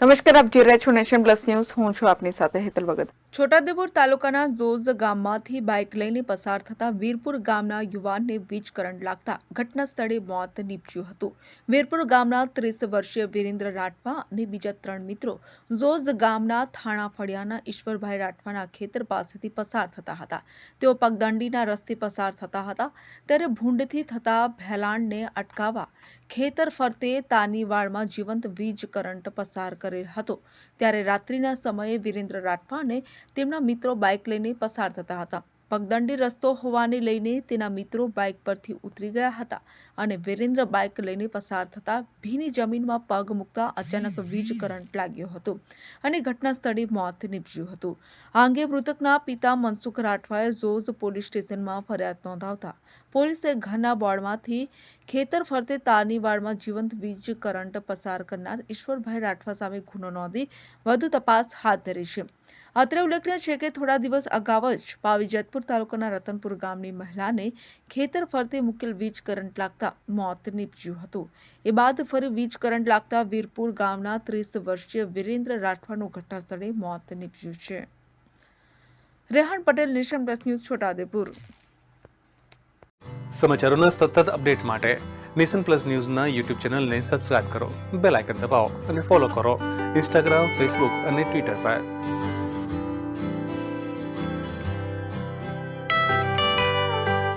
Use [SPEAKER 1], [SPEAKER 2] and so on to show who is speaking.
[SPEAKER 1] નમસ્કાર, આપ જોઈ રહ્યા છો નેશન પ્લસ ન્યૂઝ. હું છું આપની સાથે હેતલ ભગત
[SPEAKER 2] છોટાદેપુર તાલુકાના ઝોઝ ગામમાંથી બાઇક લઈને પસાર થતા વીરપુર ગામના યુવાનને વીજ કરંટ લાગતા ઘટના સ્થળે મોત નીપજ્યું હતું. વીરપુર ગામના ત્રીસ વર્ષીય વિરેન્દ્ર રાઠવા અને બીજા ત્રણ મિત્રો ઝોઝ ગામના થાણા ફળિયાના ઈશ્વરભાઈ રાઠવાના ખેતર પાસેથી પસાર થતા હતા. તેઓ પગદંડીના રસ્તે પસાર થતા હતા. ત્યારે ભૂંડથી થતા ભેલાણને અટકાવવા ખેતર ફરતે તાનીવાડમાં જીવંત વીજ કરંટ પસાર કરેલ હતો. ત્યારે રાત્રિના સમયે વિરેન્દ્ર રાઠવા અને તેમના મિત્રો બાઇક લઈને પસાર થતા હતા. પગદંડી રસ્તો હોવાને લઈને તેના મિત્રો બાઇક પરથી ઉતરી ગયા હતા અને વીરેન્દ્ર બાઇક લઈને પસાર થતા ભીની જમીનમાં પગ મૂકતા અચાનક વીજ કરંટ લાગ્યો હતો અને ઘટના સ્થળે મોત નીપજ્યું હતું. આ અંગે મૃતકના પિતા મનસુખ રાઠવાએ ઝોઝ પોલીસ સ્ટેશનમાં ફરિયાદ નોંધાવતા પોલીસે ઘરના બોર્ડમાંથી ખેતર ફરતે તારની વાડમાં જીવંત વીજ કરંટ પસાર કરનાર ઈશ્વરભાઈ રાઠવા સામે ગુનો નોંધી વધુ તપાસ હાથ ધરી છે. અત્રે ઉલ્લેખનીય છે કે થોડા દિવસ અગાઉ જ પાવીજતપુર તાલુકાના રતનપુર ગામની મહિલાને ખેતર ફરતે મુકેલ વીજ કરંટ લાગતા મોત નીપજ્યું હતું. એ બાદ ફરી વીજ કરંટ લાગતા વીરપુર ગામના ત્રીસ વર્ષીય વીરેન્દ્ર રાઠવાનું ઘટનાસ્થળે મોત નીપજ્યું છે. Rehan Patel, Nation Plus News, Chhota Udaipur.
[SPEAKER 3] સમાચારોના સતત અપડેટ માટે નેશન પ્લસ ન્યૂઝના યુટ્યુબ ચેનલને સબસ્ક્રાઇબ કરો, બેલ આઇકન દબાવો અને ફોલો કરો ઇન્સ્ટાગ્રામ, ફેસબુક અને ટ્વિટર પર.